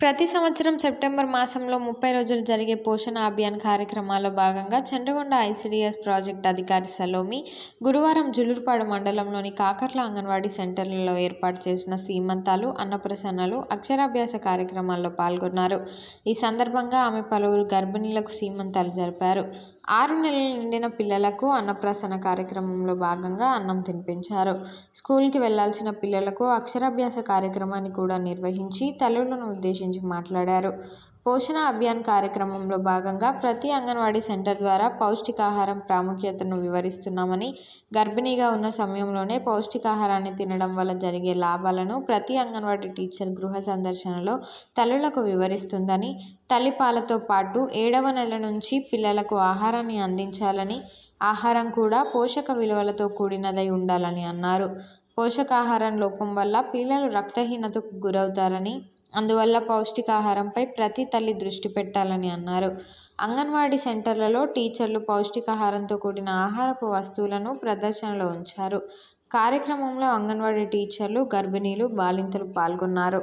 ప్రతి సంవత్సరం సెప్టెంబర్ మాసంలో ముప్పై రోజులు జరిగే పోషణ అభియాన్ కార్యక్రమాల్లో భాగంగా చంద్రగొండ ఐసీడీఎస్ ప్రాజెక్టు అధికారి సలోమి గురువారం జులుర్పాడు మండలంలోని కాకర్ల అంగన్వాడీ సెంటర్లలో ఏర్పాటు చేసిన సీమంతాలు అన్నప్రసన్నలు అక్షరాభ్యాస కార్యక్రమాల్లో పాల్గొన్నారు. ఈ సందర్భంగా ఆమె పలువురు గర్భిణీలకు సీమంతాలు జరిపారు. ఆరు నెలలు నిండిన పిల్లలకు అన్నప్రాసన కార్యక్రమంలో భాగంగా అన్నం తినిపించారు. స్కూల్కి వెళ్ళాల్సిన పిల్లలకు అక్షరాభ్యాస కార్యక్రమాన్ని కూడా నిర్వహించి తల్లులను ఉద్దేశించి మాట్లాడారు. పోషణ అభియాన్ కార్యక్రమంలో భాగంగా ప్రతి అంగన్వాడీ సెంటర్ ద్వారా పౌష్టికాహారం ప్రాముఖ్యతను వివరిస్తున్నామని గర్భిణీగా ఉన్న సమయంలోనే పౌష్టికాహారాన్ని తినడం వల్ల జరిగే లాభాలను ప్రతి అంగన్వాడీ టీచర్ గృహ సందర్శనలో తల్లులకు వివరిస్తుందని తల్లిపాలతో పాటు ఏడవ నెల నుంచి పిల్లలకు ఆహారాన్ని అందించాలని ఆహారం కూడా పోషక విలువలతో కూడినదై ఉండాలని అన్నారు. పోషకాహారం లోపం వల్ల పిల్లలు రక్తహీనతకు గురవుతారని అందువల్ల పౌష్టికాహారంపై ప్రతి తల్లి దృష్టి పెట్టాలని అన్నారు. అంగన్వాడీ సెంటర్లలో టీచర్లు పౌష్టికాహారంతో కూడిన ఆహారపు వస్తువులను ప్రదర్శనలో ఉంచారు. కార్యక్రమంలో అంగన్వాడీ టీచర్లు గర్భిణీలు బాలింతలు పాల్గొన్నారు.